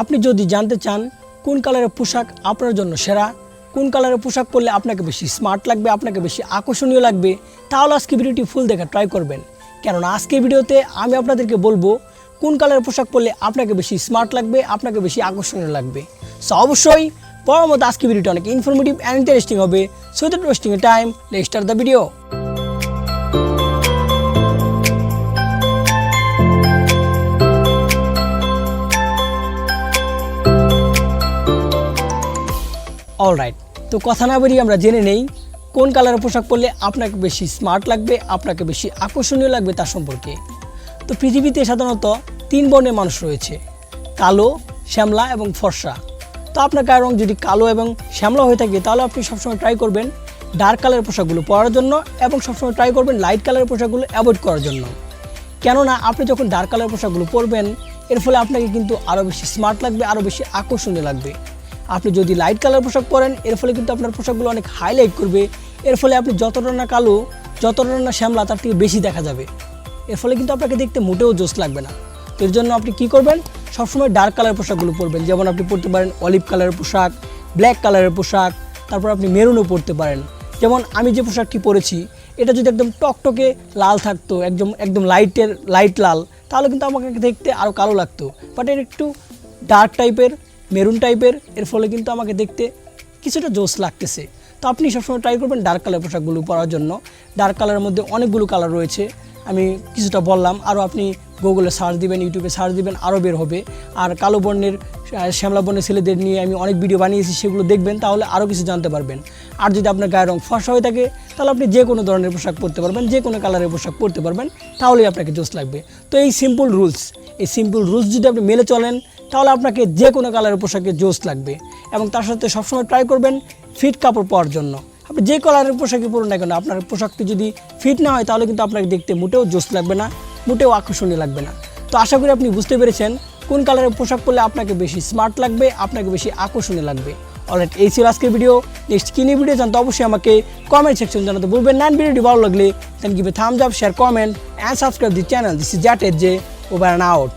আপনি যদি জানতে চান কোন কালারের পোশাক আপনার জন্য সেরা, কোন কালারের পোশাক পরলে আপনাকে বেশি স্মার্ট লাগবে, আপনাকে বেশি আকর্ষণীয় লাগবে, তাহলে আজকে ভিডিওটি ফুল দেখা ট্রাই করবেন। কেননা আজকে ভিডিওতে আমি আপনাদেরকে বলব কোন কালারের পোশাক পরলে আপনাকে বেশি স্মার্ট লাগবে, আপনাকে বেশি আকর্ষণীয় লাগবে। সো অবশ্যই পর মতো আজকে ভিডিওটা অনেক ইনফরমেটিভ অ্যান্ড ইন্টারেস্টিং হবে। So that wasting time let start the video alright তো কথা না বেরিয়ে আমরা জেনে নেই, কোন কালারের পোশাক পরলে আপনাকে বেশি স্মার্ট লাগবে, আপনাকে বেশি আকর্ষণীয় লাগবে তার সম্পর্কে। তো পৃথিবীতে সাধারণত তিন বর্ণের মানুষ রয়েছে, কালো, শ্যামলা এবং ফর্সা। তো আপনার গায়ের রং যদি কালো এবং শ্যামলা হয়ে থাকে, তাহলে আপনি সবসময় ট্রাই করবেন ডার্ক কালারের পোশাকগুলো পরার জন্য এবং সবসময় ট্রাই করবেন লাইট কালারের পোশাকগুলো অ্যাভয়েড করার জন্য। কেননা আপনি যখন ডার্ক কালারের পোশাকগুলো পরবেন, এর ফলে আপনাকে কিন্তু আরও বেশি স্মার্ট লাগবে আরও বেশি আকর্ষণীয় লাগবে। আপনি যদি লাইট কালার পোশাক পরেন, এর ফলে কিন্তু আপনার পোশাকগুলো অনেক হাইলাইট করবে। এর ফলে আপনি যতটা না কালো, যতটা না শ্যামলা, তার থেকে বেশি দেখা যাবে। এর ফলে কিন্তু আপনাকে দেখতে মোটেও জোশ লাগবে না। এর জন্য আপনি কি করবেন? সবসময় ডার্ক কালার পোশাকগুলো পরবেন। যেমন আপনি পরতে পারেন অলিভ কালারের পোশাক ব্ল্যাক কালারের পোশাক, তারপর আপনি মেরুনও পরতে পারেন। যেমন আমি যে পোশাকটি পরেছি, এটা যদি একদম টকটকে লাল থাকতো, একদম একদম লাইটের লাইট লাল, তাহলে কিন্তু আমাকে দেখতে আরও কালো লাগতো। বাট এর একটু ডার্ক টাইপের মেরুন টাইপের, এর ফলে কিন্তু আমাকে দেখতে কিছুটা জোস লাগতেছে। তো আপনি সবসময় ট্রাই করবেন ডার্ক কালার পোশাকগুলো পরার জন্য। ডার্ক কালারের মধ্যে অনেকগুলো কালার রয়েছে। আমি কিছুটা বললাম আরও আপনি গুগলে সার্চ দিবেন ইউটিউবে সার্চ দিবেন আরও বের হবে। আর কালো বর্ণের শ্যামলা বর্ণের ছেলেদের নিয়ে আমি অনেক ভিডিও বানিয়েছি, সেগুলো দেখবেন, তাহলে আরও কিছু জানতে পারবেন। আর যদি আপনার গায়ের রং ফর্সা হয়ে থাকে, তাহলে আপনি যে কোনো ধরনের পোশাক পরতে পারবেন, যে কোনো কালারের পোশাক পরতে পারবেন, তাহলেই আপনাকে জোস লাগবে। তো এই সিম্পল রুলস এই সিম্পল রুলস যদি আপনি মেলে চলেন তাহলে আপনাকে যে কোনো কালারের পোশাকে জোস লাগবে এবং তার সাথে সবসময় ট্রাই করবেন ফিট কাপড় পরার জন্য। আপনি যে কালারের পোশাকই পরুন না কেন, আপনার পোশাকটি যদি ফিট না হয় তাহলে কিন্তু আপনাকে দেখতে মোটেও জোস লাগবে না, মোটেও আকর্ষণীয় লাগবে না। তো আশা করি আপনি বুঝতে পেরেছেন কোন কালারের পোশাক পরলে আপনাকে বেশি স্মার্ট লাগবে, আপনাকে বেশি আকর্ষণীয় লাগবে। অলরাইট এই ছিল আজকের ভিডিও নেক্সট কী নিয়ে ভিডিও জানতে অবশ্যই আমাকে কমেন্ট সেকশন জানাতে বলবেন। নাইন ভিডিওটি ভালো লাগলে then give thumbs up share comment and subscribe the channel this is জ্যাট এর যে ওভার অ্যান্ড আউট